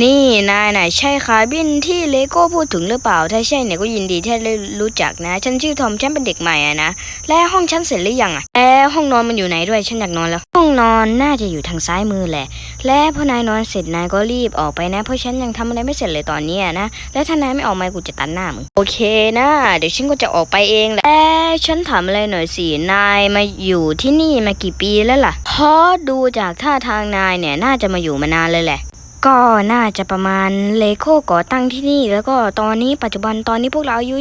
นี่นายน่ะใช่คาบินที่เลโก้พูดถึงหรือเปล่า ถ้าใช่เนี่ยก็ยินดีที่ได้รู้จักนะ ฉันชื่อทอมฉันเป็นเด็กใหม่อะนะ และห้องฉันเสร็จหรือยังอะและห้องนอนมันอยู่ไหนด้วยฉันอยากนอนแล้ว ห้องนอนน่าจะอยู่ทางซ้ายมือแหละ และพอนายนอนเสร็จนายก็รีบออกไปนะ เพราะฉันยังทำอะไรไม่เสร็จเลยตอนนี้นะ และถ้านายไม่ออกมากูจะตัดหน้ามึง โอเคนะเดี๋ยวฉันก็จะออกไปเองแหละแต่ฉันถามอะไรหน่อยสินายมาอยู่ที่นี่มากี่ปีแล้วล่ะเพราะดูจากท่าทางนายเนี่ยน่าจะมาอยู่มานานเลยแหละ ก็น่าจะประมาณเลโก้ก่อตั้งที่นี่ แล้วก็ตอนนี้ปัจจุบันตอนนี้พวกเราอายุ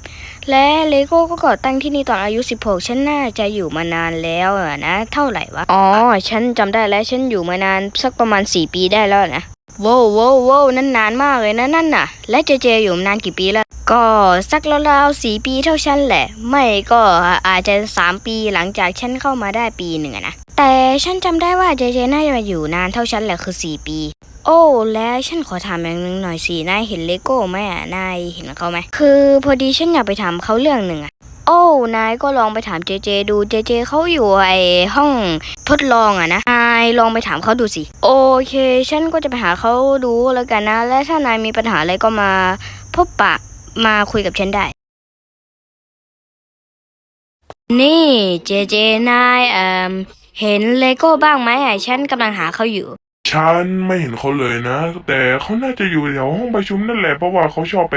20 และเลโก้ก็ก่อตั้งที่นี่ตอนอายุ 16 ฉันน่าจะอยู่มานานแล้วอะนะ เท่าไหร่วะ อ๋อ ฉันจำได้แล้วฉันอยู่มานานสักประมาณ 4 ปีได้แล้วนะว้าวว้าวว้าวนั่นนานมากเลยนะนั่นน่ะ และเจเจอยู่มานานกี่ปีแล้ว ก็สักราวๆสี่ปีเท่าฉันแหละ ไม่ก็อาจจะสามปีหลังจากฉันเข้ามาได้ปีหนึ่งอะนะ แต่ฉันจำได้ว่าเจเจน่าจะมาอยู่นานเท่าฉันแหละคือสี่ปี โอ้ แล้วฉันขอถามอย่างหนึงหน่อยสินายเห็นเลโก้ไหมอะนายเห็นเขาไหมคือพอดีฉันอยากไปถามเขาเรื่องหนึ่งอะโอ้นายก็ลองไปถามเจเจดูเจเจเขาอยู่ไอห้องทดลองอะนะนายลองไปถามเขาดูสิ โอเค ฉันก็จะไปหาเขาดูแล้วกันนะ และถ้านายมีปัญหาอะไรก็มาพบปะมาคุยกับฉันได้ นี่เจเจนายเอ่ม เห็นเลโก้บ้างไหมอะฉันกำลังหาเขาอยู่ ฉันไม่เห็นเขาเลยนะ แต่เขาน่าจะอยู่แถวห้องประชุมนั่นแหละเพราะว่าเขาชอบไป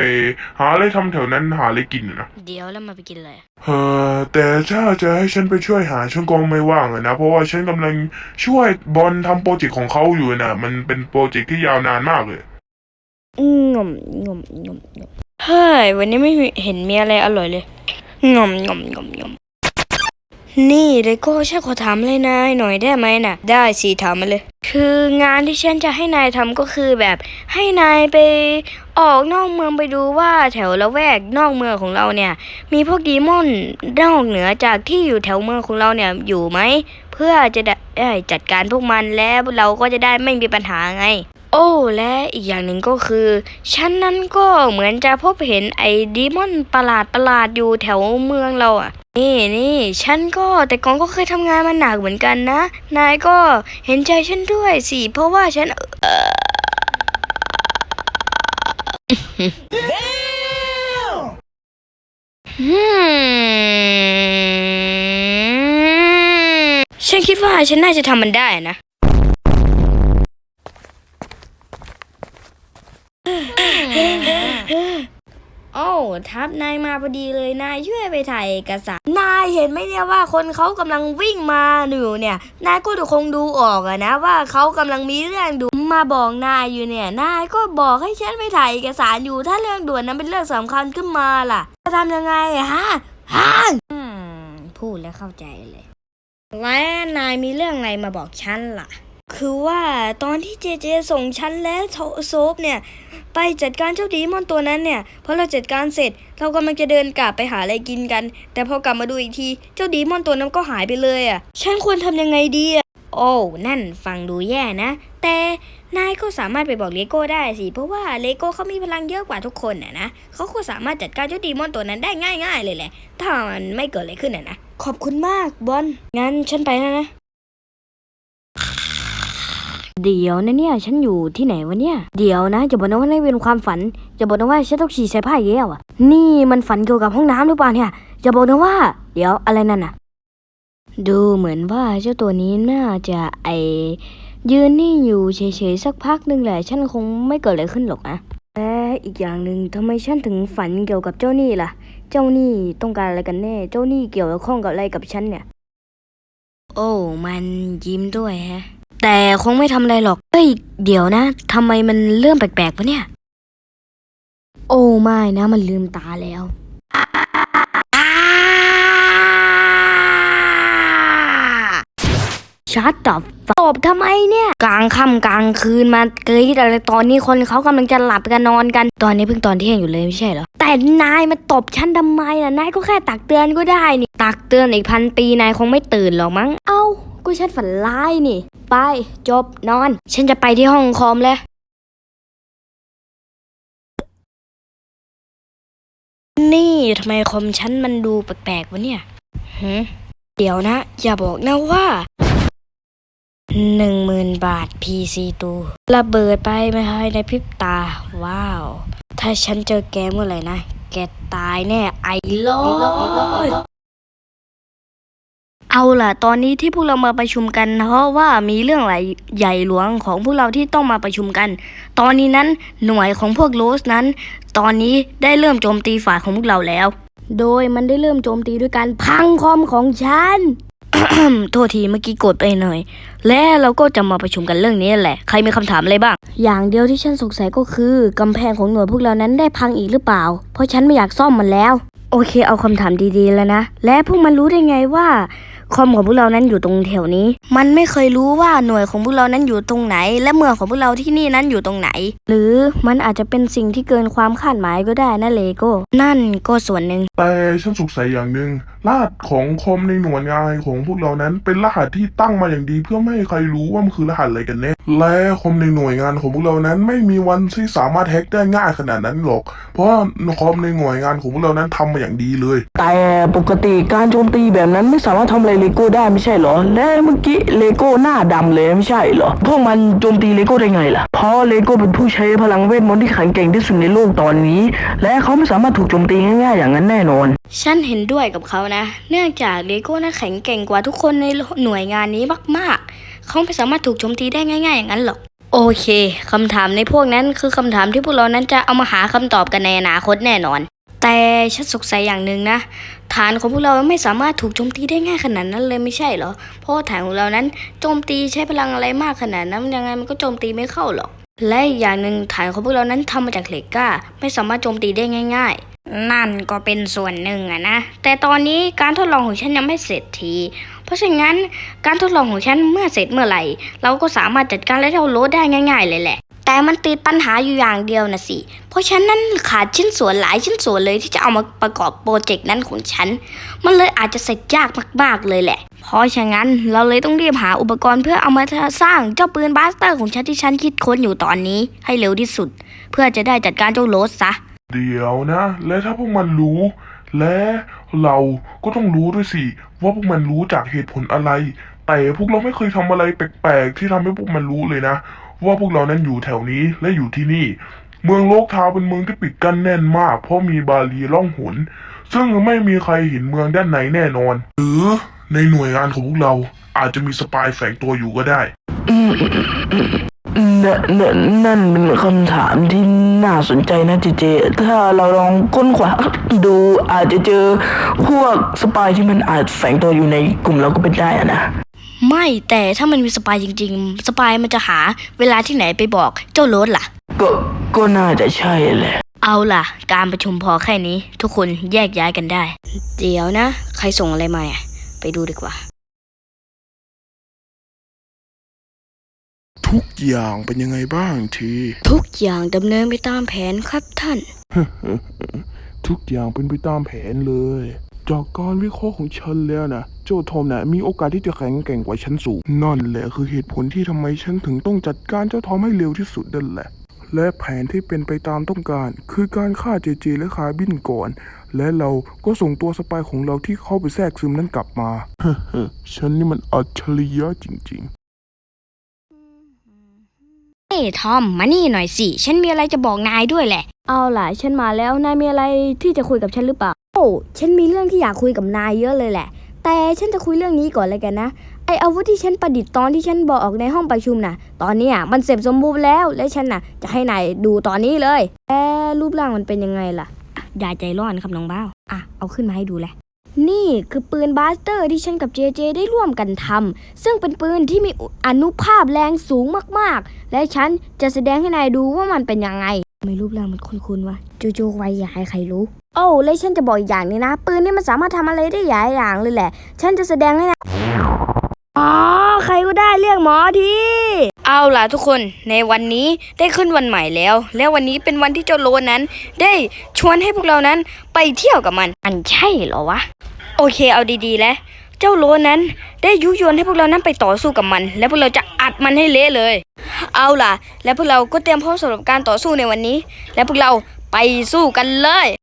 หาอะไรทำแถวนั้นหาอะไรกินน่ะนะ เดี๋ยวแล้วมาไปกินเลย เออแต่ถ้าจะให้ฉันไปช่วยหาฉันก็ไม่ว่างอะนะ เพราะว่าฉันกำลังช่วยบอลทำโปรเจกต์ของเขาอยู่นะมันเป็นโปรเจกต์ที่ยาวนานมากเลย งมงมงมงมเฮ้ยวันนี้ไม่เห็นมีอะไรอร่อยเลยงมงมงมงม นี่เลโก้ฉันขอถามเลยนายหน่อยได้ไหมน่ะ ได้สิถามมาเลย คืองานที่ฉันจะให้นายทำก็คือแบบให้นายไปออกนอกเมืองไปดูว่าแถวละแวกนอกเมืองของเราเนี่ย มีพวกดีมอนนอกเหนือจากที่อยู่แถวเมืองของเราเนี่ยอยู่ไหม เพื่อจะได้จัดการพวกมันแล้วเราก็จะได้ไม่มีปัญหาไงโอ้และอีกอย่างหนึ่งก็คือฉันนั้นก็เหมือนจะพบเห็นไอ้ดีมอนประหลาดประหลาดอยู่แถวเมืองเราอะ นี่นี่ฉันก็แต่ก่อนก็เคยทำงานมาหนักเหมือนกันนะ นายก็เห็นใจฉันด้วยสิ เพราะว่าฉันเอ่ออืมฉันคิดว่าฉันน่าจะทำมันได้นะ โอ้ทับนายมาพอดีเลยนายช่วยไปถ่ายเอกสารนายเห็นไหมเนี่ยว่าคนเขากำลังวิ่งมาอยู่เนี่ย นายก็คงดูออกอะนะว่าเขากำลังมีเรื่องดูมาบอกนายอยู่เนี่ย นายก็บอกให้ฉันไปถ่ายเอกสารอยู่ ถ้าเรื่องด่วนนั้นเป็นเรื่องสำคัญขึ้นมาล่ะ จะทำยังไงฮะฮะอืมพูดแล้วเข้าใจเลย และนายมีเรื่องอะไรมาบอกฉันล่ะ คือว่าตอนที่เจเจส่งฉันและโซฟเนี่ยไปจัดการเจ้าดีมอนตัวนั้นเนี่ยพอเราจัดการเสร็จเรากำลังจะเดินกลับไปหาอะไรกินกัน แต่พอกลับมาดูอีกทีเจ้าดีมอนตัวนั้นก็หายไปเลยอะฉันควรทำยังไงดีอะโอ้นั่นฟังดูแย่นะ แต่นายก็สามารถไปบอกเลโก้ได้สิ เพราะว่าเลโก้เขามีพลังเยอะกว่าทุกคนน่ะนะเขาก็สามารถจัดการเจ้าดีมอนตัวนั้นได้ง่ายๆเลยแหละถ้ามันไม่เกิดอะไรขึ้นน่ะนะขอบคุณมากบอลงั้นฉันไปแล้วนะ เดี๋ยวนะเนี่ยฉันอยู่ที่ไหนวะเนี่ย เดี๋ยวนะจะบอกนะว่านี่เป็นความฝัน จะบอกนะว่าฉันต้องฉี่ใส่ผ้าอีกแล้วอะ นี่มันฝันเกี่ยวกับห้องน้ำหรือเปล่าเนี่ย จะบอกนะว่า เดี๋ยวอะไรนั่นน่ะ ดูเหมือนว่าเจ้าตัวนี้น่าจะไอยืนนี่อยู่เฉยๆสักพักหนึ่งแหละ ฉันคงไม่เกิดอะไรขึ้นหรอกนะและอีกอย่างหนึ่งทำไมฉันถึงฝันเกี่ยวกับเจ้านี่ล่ะ เจ้านี่ต้องการอะไรกันแน่ เจ้านี่เกี่ยวข้องกับอะไรกับฉันเนี่ย โอ้ มันยิ้มด้วยแฮะ แต่คงไม่ทำอะไรหรอก เฮ้ย เดี๋ยวนะทำไมมันเริ่มแปลกๆวะเนี่ย โอ้ไม่นะ มันลืมตาแล้ว ชัดตอบตอบทำไมเนี่ย กลางค่ำกลางคืนมาเกยที่อะไรตอนนี้คนเขากำลังจะหลับกันนอนกัน ตอนนี้เพิ่งตอนเที่ยงอยู่เลยไม่ใช่เหรอ แต่นายมาตบฉันทำไมล่ะ นายก็แค่ตักเตือนก็ได้นี่ ตักเตือนอีกพันปีนายคงไม่ตื่นหรอกมั้ง เอ้า ก็ฉันฝันร้ายนี่ ไป จบนอน ฉันจะไปที่ห้องคอมเลยนี่ทำไมคอมฉันมันดูแปลกๆวะเนี่ยหืเดี๋ยวนะ อย่าบอกนะว่าหนึ่งหมื่นบาท PC ตูระเบิดไปไม่ให้ในพริบตา ว้าว ถ้าฉันเจอแกเมื่อไหร่นะ แกตายแน่ไอ้โลด เอาล่ะ ตอนนี้ที่พวกเรามาประชุมกัน เพราะว่ามีเรื่องหลายใหญ่หลวงของพวกเราที่ต้องมาประชุมกัน ตอนนี้นั้นหน่วยของพวกโรสนั้น ตอนนี้ได้เริ่มโจมตีฝ่ายของพวกเราแล้ว โดยมันได้เริ่มโจมตีด้วยการพังคอมของฉัน โทษทีเมื่อกี้กดไปหน่อย และเราก็จะมาประชุมกันเรื่องนี้แหละ ใครมีคำถามอะไรบ้าง อย่างเดียวที่ฉันสงสัยก็คือกำแพงของหน่วยพวกเรานั้นได้พังอีกหรือเปล่า เพราะฉันไม่อยากซ่อมมันแล้ว โอเค เอาคำถามดีๆแล้วนะ และพวกมันรู้ได้ไงว่า คอมของพวกเรานั้นอยู่ตรงแถวนี้ มันไม่เคยรู้ว่าหน่วยของพวกเรานั้นอยู่ตรงไหน และเมืองของพวกเราที่นี่นั้นอยู่ตรงไหน หรือมันอาจจะเป็นสิ่งที่เกินความคาดหมายก็ได้นะเลโก้ นั่นก็ส่วนหนึ่ง แต่ฉันสงสัยอย่างหนึ่งรหัสของคอมในหน่วยงานของพวกเรานั้นเป็นรหัสที่ตั้งมาอย่างดี เพื่อไม่ให้ใครรู้ว่ามันคือรหัสอะไรกันแน่และคอมในหน่วยงานของพวกเรานั้นไม่มีวันที่สามารถแฮ็กได้ง่ายขนาดนั้นหรอก เพราะว่าคอมในหน่วยงานของพวกเรานั้นทำมาอย่างดีเลย แต่ปกติการโจมตีแบบนั้นไม่สามารถทำอะไรเลโก้ได้ไม่ใช่เหรอ และเมื่อกี้เลโก้หน้าดำเลยไม่ใช่เหรอ พวกมันโจมตีเลโก้ได้ไงล่ะ เพราะเลโก้เป็นผู้ใช้พลังเวทมนต์ที่แข็งแกร่งที่สุดในโลกตอนนี้ และเขาไม่สามารถถูกโจมตีง่าย ๆ อย่างนั้นแน่นอน ฉันเห็นด้วยกับเขานะ เนื่องจากเลโก้น่าแข็งเก่งกว่าทุกคนในหน่วยงานนี้มากๆ เขาไม่สามารถถูกโจมตีได้ง่าย ๆ อย่างนั้นหรอกโอเค คำถามในพวกนั้นคือคำถามที่พวกเรานั้นจะเอามาหาคำตอบกันในอนาคตแน่นอน แต่ฉันสงสัยอย่างหนึ่งนะ ฐานของพวกเราไม่สามารถถูกโจมตีได้ง่ายขนาดนั้นเลยไม่ใช่เหรอ เพราะว่าฐานของเรานั้นโจมตีใช้พลังอะไรมากขนาดนั้นยังไงมันก็โจมตีไม่เข้าหรอก และอีกอย่างหนึ่งฐานของพวกเรานั้นทำมาจากเหล็กกล้า ไม่สามารถโจมตีได้ง่าย ๆ นั่นก็เป็นส่วนหนึ่งอะนะ แต่ตอนนี้การทดลองของฉันยังไม่เสร็จที เพราะฉะนั้นการทดลองของฉันเมื่อเสร็จเมื่อไหร่ เราก็สามารถจัดการและเอาโลดได้ง่าย ๆ เลยแหละ แต่มันติดปัญหาอยู่อย่างเดียวนะสิ เพราะฉันนั้นขาดชิ้นส่วนหลายชิ้นส่วนเลยที่จะเอามาประกอบโปรเจกต์นั้นของฉัน มันเลยอาจจะเสร็จยากมากๆเลยแหละ เพราะฉะนั้นเราเลยต้องรีบหาอุปกรณ์เพื่อเอามาสร้างเจ้าปืนบาสเตอร์ของฉันที่ฉันคิดค้นอยู่ตอนนี้ให้เร็วที่สุด เพื่อจะได้จัดการเจ้าโรสซะ เดี๋ยวนะ และถ้าพวกมันรู้ และเราก็ต้องรู้ด้วยสิ ว่าพวกมันรู้จากเหตุผลอะไร แต่พวกเราไม่เคยทำอะไรแปลกๆที่ทำให้พวกมันรู้เลยนะ ว่าพวกเรานั้นอยู่แถวนี้และอยู่ที่นี่ เมืองโลกทาวเป็นเมืองที่ปิดกั้นแน่นมาก เพราะมีบาลีล่องหน ซึ่งไม่มีใครเห็นเมืองด้านในแน่นอน หรือในหน่วยงานของพวกเราอาจจะมีสปายแฝงตัวอยู่ก็ได้นนนั่นเป็นคำถามที่น่าสนใจนะเจเจ ถ้าเราลองค้นคว้าดูอาจจะเจอพวกสปายที่มันอาจแฝงตัวอยู่ในกลุ่มเราก็เป็นได้อะนะ ไม่แต่ถ้ามันมีสปายจริง ๆ สปายมันจะหาเวลาที่ไหนไปบอกเจ้าโรสล่ะ ก็ก็น่าจะใช่แหละ เอาล่ะ การประชุมพอแค่นี้ ทุกคนแยกย้ายกันได้ เดี๋ยวนะ ใครส่งอะไรมาอะไปดูดีกว่า ทุกอย่างเป็นยังไงบ้างที ทุกอย่างดำเนินไปตามแผนครับท่าน ทุกอย่างเป็นไปตามแผนเลย จากการวิเคราะห์ของฉันแล้วนะ เจ้าทอมนะมีโอกาสที่จะแข็งแกร่งกว่าฉันสูง นั่นแหละคือเหตุผลที่ทำไมฉันถึงต้องจัดการเจ้าทอมให้เร็วที่สุดนั่นแหละ และแผนที่เป็นไปตามต้องการ คือการฆ่าเจเจและคาร์บินก่อน และเราก็ส่งตัวสปายของเราที่เข้าไปแทรกซึมนั้นกลับมาฉันนี่มันอัจฉริยะจริง ๆเฮ้ยทอม มานี่หน่อยสิ ฉันมีอะไรจะบอกนายด้วยแหละ เอาล่ะ ฉันมาแล้ว นายมีอะไรที่จะคุยกับฉันหรือเปล่า โอ้ ฉันมีเรื่องที่อยากคุยกับนายเยอะเลยแหละ แต่ฉันจะคุยเรื่องนี้ก่อนเลยกันนะ ไออาวุธที่ฉันประดิษฐ์ตอนที่ฉันบอกออกในห้องประชุมน่ะ ตอนเนี้ยมันเสร็จสมบูรณ์แล้ว และฉันน่ะ จะให้นายดูตอนนี้เลยแต่รูปร่างมันเป็นยังไงล่ะอะอย่าใจร้อนครับน้องบ้าวอะเอาขึ้นมาให้ดูเลยนี่คือปืนบาสเตอร์ที่ฉันกับเจเจได้ร่วมกันทำซึ่งเป็นปืนที่มีอนุภาพแรงสูงมากๆ และฉันจะแสดงให้นายดูว่ามันเป็นยังไง ไม่รูปร่างมันคุ้นๆวะจู่ๆไว้อย่าให้ใครรู้ โอ้และฉันจะบอกอีกอย่างนี้นะ ปืนนี่มันสามารถทำอะไรได้หลายอย่างเลยแหละ ฉันจะแสดงให้นายอ๋อ ใครก็ได้เรียกหมอทีเอาล่ะทุกคนในวันนี้ได้ขึ้นวันใหม่แล้ว และวันนี้เป็นวันที่เจ้าโลนั้น ได้ชวนให้พวกเรานั้นไปเที่ยวกับมัน อันใช่เหรอวะ โอเคเอาดีๆแล้วเจ้าโลนั้นได้ยุยวนให้พวกเรานั้นไปต่อสู้กับมัน และพวกเราจะอัดมันให้เละเลย เอาล่ะ และพวกเราก็เตรียมพร้อมสำหรับการต่อสู้ในวันนี้ และพวกเราไปสู้กันเลย